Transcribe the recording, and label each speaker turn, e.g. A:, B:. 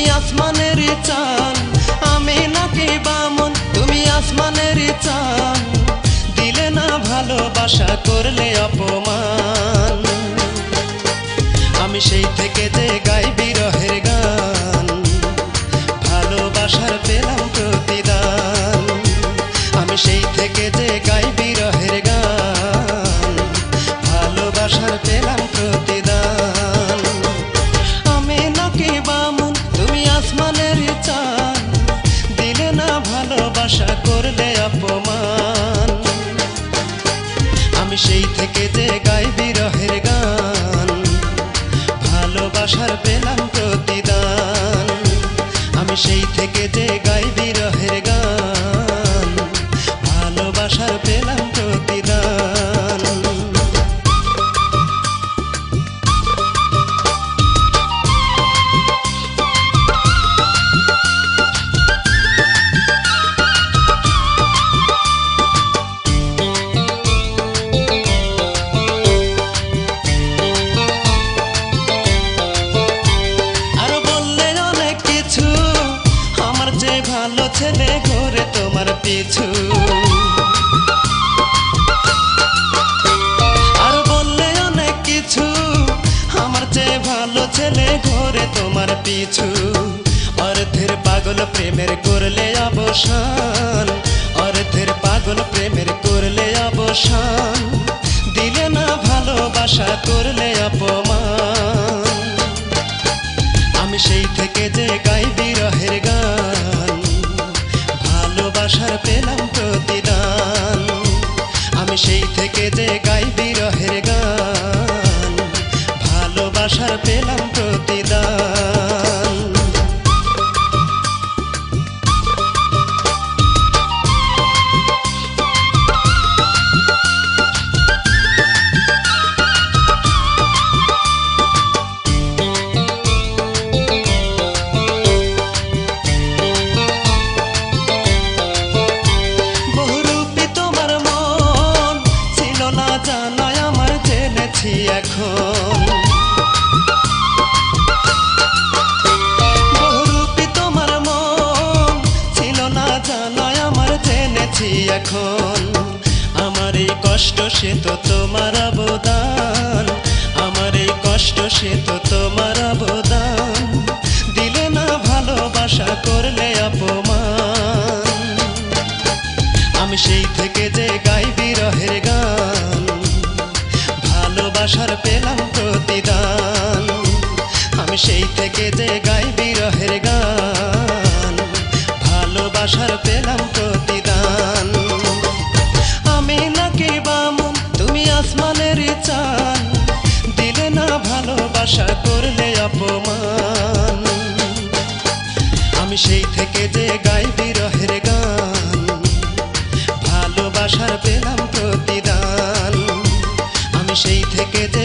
A: আসমানের চান আমি নাকি বামন, তুমি আসমানের চান দিলে না ভালোবাসা, করলে অপমান। আমি সেই থেকে যে গাই বিরহের গান, ভালোবাসার পেলাম প্রতিদান। আমি সেই থেকে যে গাই বিরহের গান, ভালোবাসার পেলাম প্রতিদান। আমি নাকি তুমি আসমানের চান দিলে না ভালোবাসা, করলে অপমান। আমি সেই থেকে যে গাই বিরহের গান। ভালোবাসার পেলাম প্রতিদান। আমি সেই থেকে যে গাই বিরহের ঘরে তোমার পিছু। আর বললে অনেক কিছু, আমার চেয়ে ভালো ছেলে ঘরে তোমার পিছু। অর্ধের পাগল প্রেমের করলে অবসান, অর্ধের পাগল প্রেমের করলে অবসান। ভালোবাসার পেলাম প্রতিদান। আমি সেই থেকে যে গাই বিরহের গান ভালোবাসার পেলাম প্রতিদান। এই কষ্ট সে তো তোমার অবদান। আমার এই কষ্ট সে তো তোমার অবদান। দিলে না ভালোবাসা, করলে অপমান। আমি সেই থেকে যে গাই বিরহের গান। ভালোবাসার পেলাম প্রতিদান। আমি সেই থেকে যে গাই বিরহের গান। ভালোবাসার পেলাম প্রতিদান। করলে অপমান। আমি সেই থেকে যে গাই বিরহের গান, ভালোবাসার পেলাম প্রতিদান। আমি সেই থেকে যে